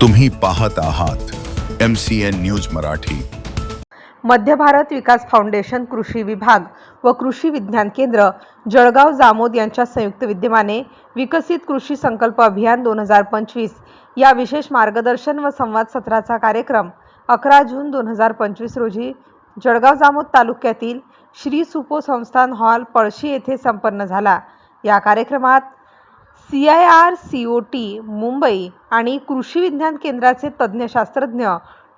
तुम्ही पाहत आहात M C N news Marathi. मध्य भारत विकास फाउंडेशन कृषी विभाग व कृषी विज्ञान केंद्र जळगाव जामोद यांच्या संयुक्त विद्यमाने विकसित कृषी संकल्प अभियान दोन हजार पंचवीस या विशेष मार्गदर्शन व संवाद सत्राचा कार्यक्रम अकरा जून दोन हजार पंचवीस रोजी जळगाव जामोद तालुक्यातील श्री सुपो संस्थान हॉल पळशी येथे संपन्न झाला. या कार्यक्रमात C I R C O T Mumbai आणि कृषी विज्ञान केंद्राचे तज्ज्ञ शास्त्रज्ञ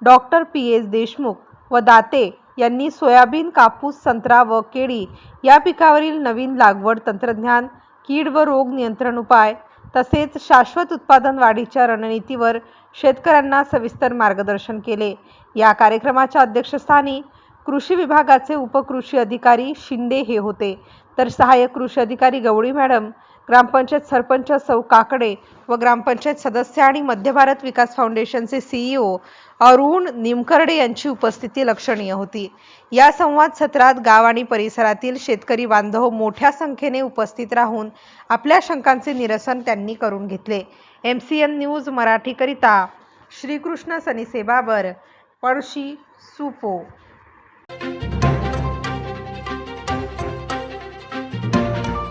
डॉक्टर पी. एस. देशमुख व दाते यांनी सोयाबीन कापूस संत्रा व केळी या पिकावरील नवीन लागवड तंत्रज्ञान कीड व रोग नियंत्रण उपाय तसेच शाश्वत उत्पादन वाढीच्या रणनीतीवर शेतकऱ्यांना सविस्तर मार्गदर्शन केले. या कार्यक्रमाच्या अध्यक्षस्थानी कृषी विभागाचे उपकृषी अधिकारी शिंदे हे होते. तर सहाय्यक कृषी अधिकारी गवळी मॅडम ग्रामपंचायत सरपंच सौ काकडे व ग्रामपंचायत सदस्य आणि मध्य भारत विकास फाउंडेशनचे सीईओ अरुण निमकर्डे यांची उपस्थिती लक्षणीय होती. या संवाद सत्रात गाव आणि परिसरातील शेतकरी बांधव मोठ्या संख्येने उपस्थित राहून आपल्या शंकांचे निरसन त्यांनी करून घेतले. एम सी एन न्यूज मराठीकरिता श्रीकृष्ण सनी बाबर पळशी सुपो